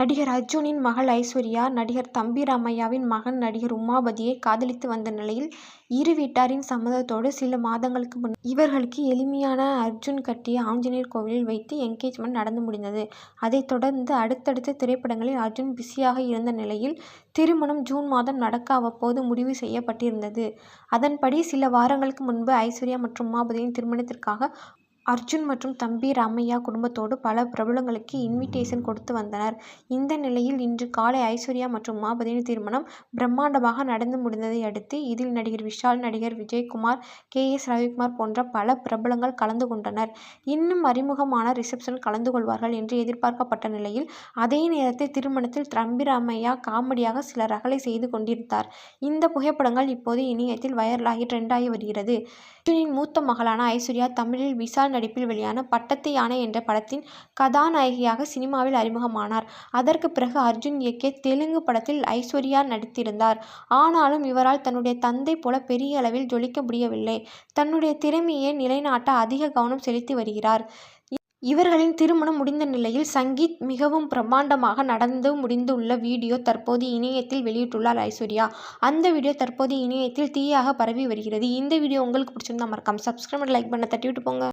நடிகர் அர்ஜுனின் மகள் ஐஸ்வர்யா நடிகர் தம்பி ராமையாவின் மகன் நடிகர் உமாபதியை காதலித்து வந்த நிலையில் இரு வீட்டாரின் சம்மதத்தோடு சில மாதங்களுக்கு முன் இவர்களுக்கு எளிமையான அர்ஜுன் கட்டிய ஆஞ்சநேயர் கோவிலில் வைத்து என்கேஜ்மெண்ட் நடந்து முடிந்தது. அதைத் தொடர்ந்து அடுத்தடுத்த திரைப்படங்களில் அர்ஜுன் பிஸியாக இருந்த நிலையில் திருமணம் ஜூன் மாதம் நடக்க அவ்வப்போது முடிவு செய்யப்பட்டிருந்தது. அதன்படி சில வாரங்களுக்கு முன்பு ஐஸ்வர்யா மற்றும் உமாபதியின் திருமணத்திற்காக அர்ஜுன் மற்றும் தம்பி ராமையா குடும்பத்தோடு பல பிரபலங்களுக்கு இன்விடேஷன் கொடுத்து வந்தனர். இந்த நிலையில் இன்று காலை ஐஸ்வர்யா மற்றும் உமாபதியின் திருமணம் பிரம்மாண்டமாக நடந்து முடிந்ததை அடுத்து இதில் நடிகர் விஷால் நடிகர் விஜயகுமார் கே. எஸ். ரவிக்குமார் போன்ற பல பிரபலங்கள் கலந்து கொண்டனர். இன்னும் அறிமுகமான ரிசப்ஷன் கலந்து கொள்வார்கள் என்று எதிர்பார்க்கப்பட்ட நிலையில் அதே நேரத்தில் திருமணத்தில் தம்பி ராமையா காமெடியாக சில ரகளை செய்து கொண்டிருந்தார். இந்த புகைப்படங்கள் இப்போது இணையத்தில் வைரலாகி ட்ரெண்டாகி வருகிறது. அர்ஜுனின் மூத்த மகளான ஐஸ்வர்யா தமிழில் விஷால் நடிப்பில் வெளியான பட்டத்து யானை என்ற படத்தின் கதாநாயகியாக சினிமாவில் அறிமுகமானார். அதற்கு பிறகு அர்ஜுன் இயக்கிய தெலுங்கு படத்தில் ஐஸ்வர்யா நடித்திருந்தார். ஆனாலும் இவரால் தன்னுடைய தந்தை போல பெரிய அளவில் ஜொலிக்க முடியவில்லை. தன்னுடைய திறமையை நிலைநாட்ட அதிக கவனம் செலுத்தி வருகிறார். இவர்களின் திருமணம் முடிந்த நிலையில் சங்கீத் மிகவும் பிரம்மாண்டமாக நடந்து முடிந்துள்ள வீடியோ தற்போது இணையத்தில் வெளியிட்டுள்ளார் ஐஸ்வர்யா. அந்த வீடியோ தற்போது இணையத்தில் தீயாக பரவி வருகிறது. இந்த வீடியோ உங்களுக்கு பிடிச்சிருந்தா மறக்காம சப்ஸ்கிரைப் லைக் பண்ண தட்டி விட்டு போங்க.